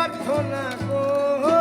প্রার্থনা কো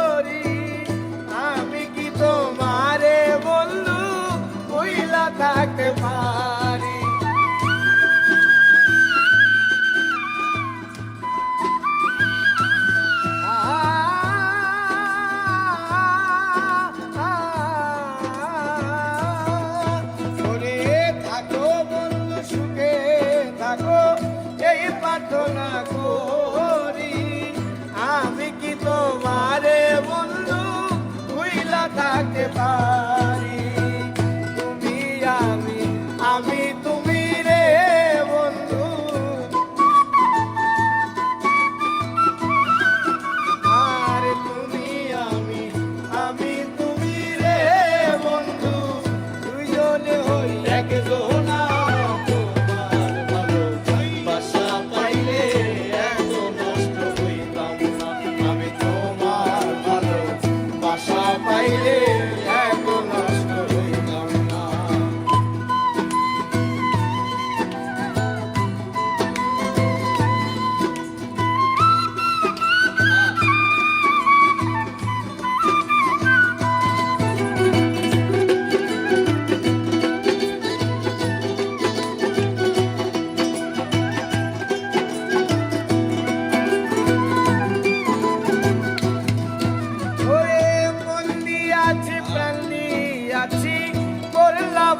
Yeah.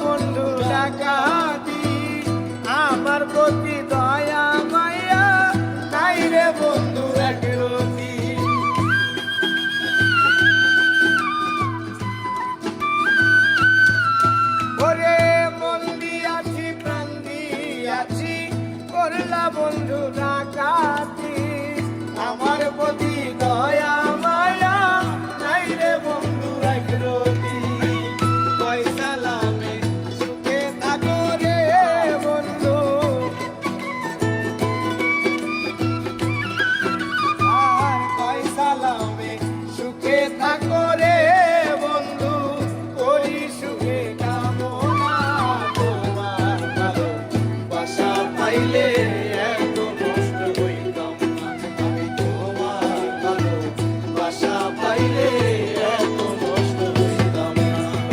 বন্ধু ডাকা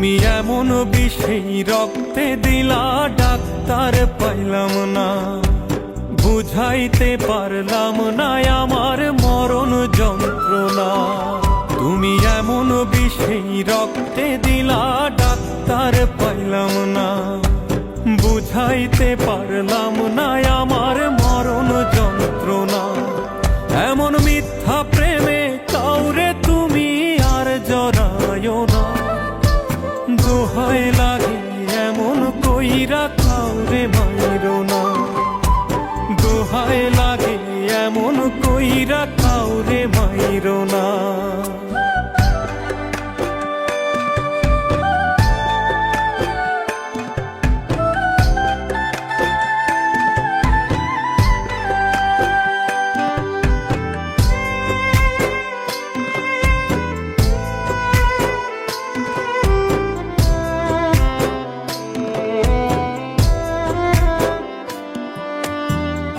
তুমি এমন বিষেই রক্তে দিলা, ডাক্তার পাইলাম না। বুঝাইতে পারলাম না আমার মরণ যন্ত্রণা। তুমি এমন বিষেই রক্তে দিলা, ডাক্তার পাইলাম না। বুঝাইতে পারলাম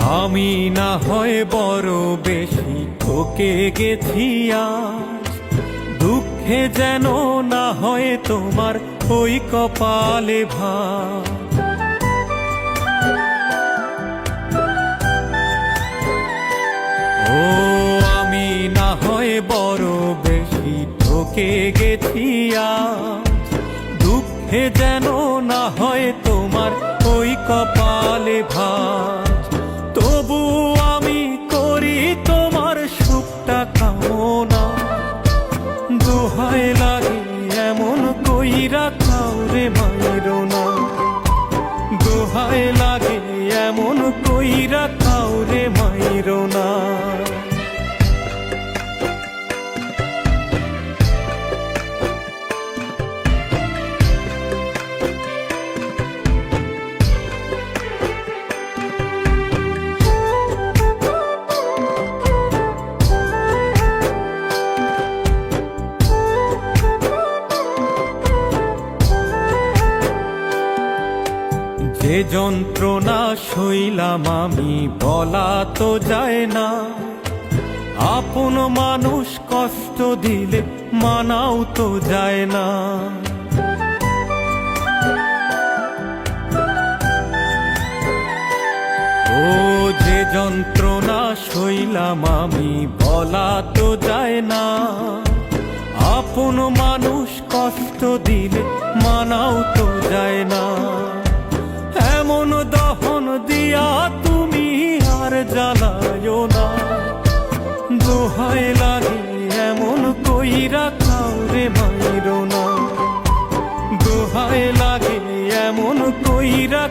আমি না হয় বড় বেশি ঠকে গেছি আজ। দুঃখে যেন না হয় তোমার ওই কপালে ভার। ও, আমি না হয় বড় বেশি ঠকে গেছি আজ। দুঃখে যেন না হয় তোমার ওই কপালে ভাজ যন্ত্রণা সইলাম আমি, বলা তো যায় না। আপন মানুষ কষ্ট দিলে মানাও তো যায় না। ও যে যন্ত্রণা সইলাম আমি, বলা তো যায় না। আপন মানুষ কষ্ট দিলে মানাও তো যায় না। দিয়া তুমি আর জ্বালায় না। দোহায় লাগে এমন কইরা কাউরে মাইর না। দোহায় লাগে এমন কইরা